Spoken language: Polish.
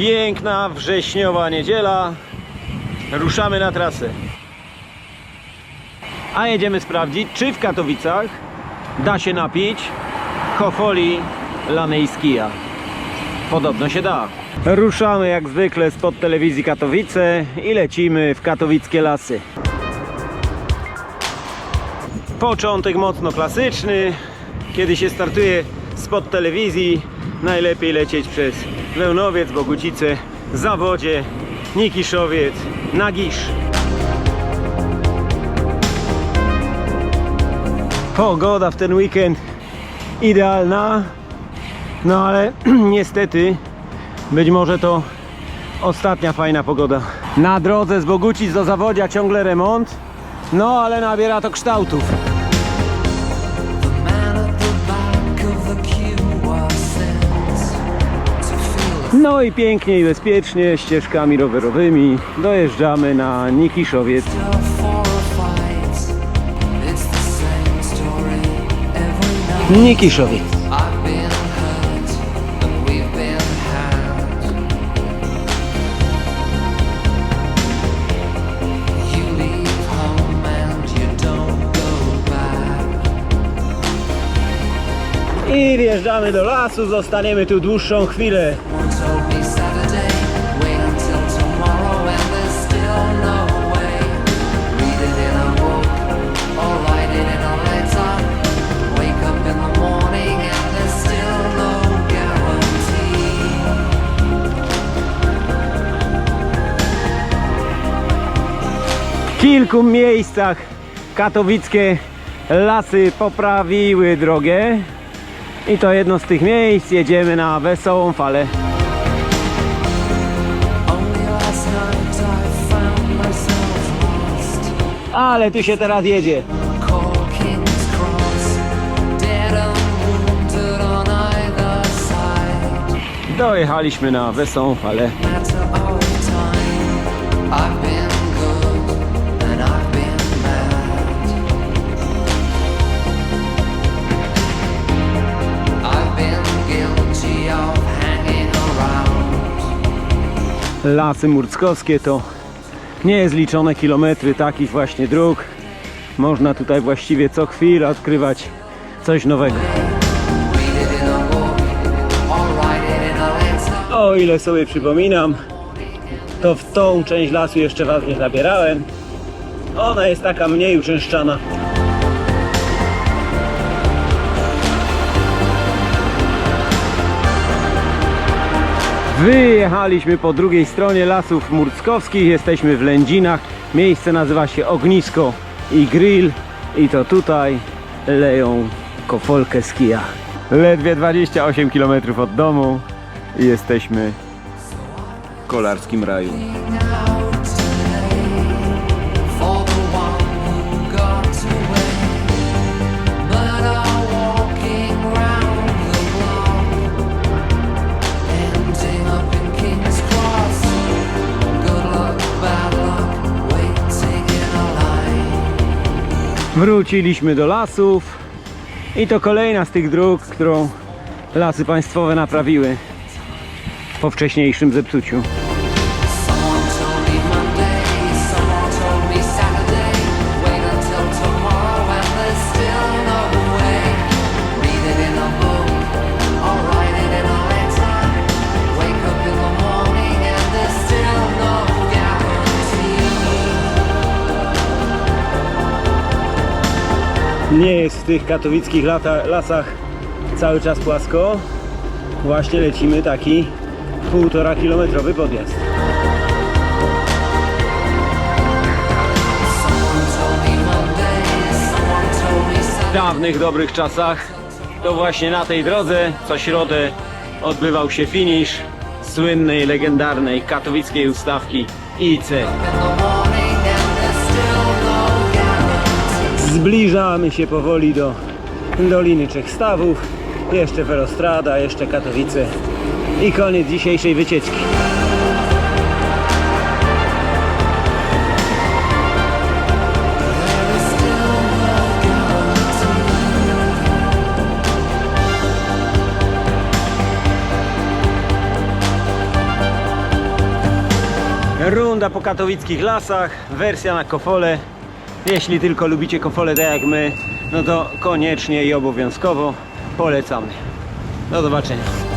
Piękna wrześniowa niedziela. Ruszamy na trasę. A jedziemy sprawdzić, czy w Katowicach da się napić chofoli lanej z kija. Podobno się da. Ruszamy jak zwykle spod telewizji Katowice i lecimy w katowickie lasy. Początek mocno klasyczny. Kiedy się startuje spod telewizji, najlepiej lecieć przez Leonowiec, Bogucice, Zawodzie, Nikiszowiec, Nagisz. Pogoda w ten weekend idealna, no ale niestety być może to ostatnia fajna pogoda. Na drodze z Bogucic do Zawodzia ciągle remont, no ale nabiera to kształtów. No i pięknie i bezpiecznie ścieżkami rowerowymi dojeżdżamy na Nikiszowiec. a the morning, and there's still no guarantee. W kilku miejscach katowickie lasy poprawiły drogę. I to jedno z tych miejsc. Jedziemy na wesołą falę. Ale tu się teraz jedzie. Dojechaliśmy na wesołą falę. Lasy murckowskie to niezliczone kilometry takich właśnie dróg. Można tutaj właściwie co chwilę odkrywać coś nowego. O ile sobie przypominam, to w tą część lasu jeszcze was nie zabierałem. Ona jest taka mniej uczęszczana. Wyjechaliśmy po drugiej stronie lasów murckowskich, jesteśmy w Lędzinach. Miejsce nazywa się Ognisko i Grill i to tutaj leją kofolkę z kija. Ledwie 28 km od domu i jesteśmy w kolarskim raju. Wróciliśmy do lasów i to kolejna z tych dróg, którą lasy państwowe naprawiły po wcześniejszym zepsuciu. Nie jest w tych katowickich lata, lasach cały czas płasko. Właśnie lecimy taki półtora kilometrowy podjazd. W dawnych, dobrych czasach to właśnie na tej drodze co środę odbywał się finisz słynnej, legendarnej katowickiej ustawki IC. Zbliżamy się powoli do Doliny Trzech Stawów. Jeszcze Welostrada, jeszcze Katowice i koniec dzisiejszej wycieczki. Runda po katowickich lasach, wersja na kofole. Jeśli tylko lubicie kofole tak jak my, no to koniecznie i obowiązkowo polecamy. Do zobaczenia.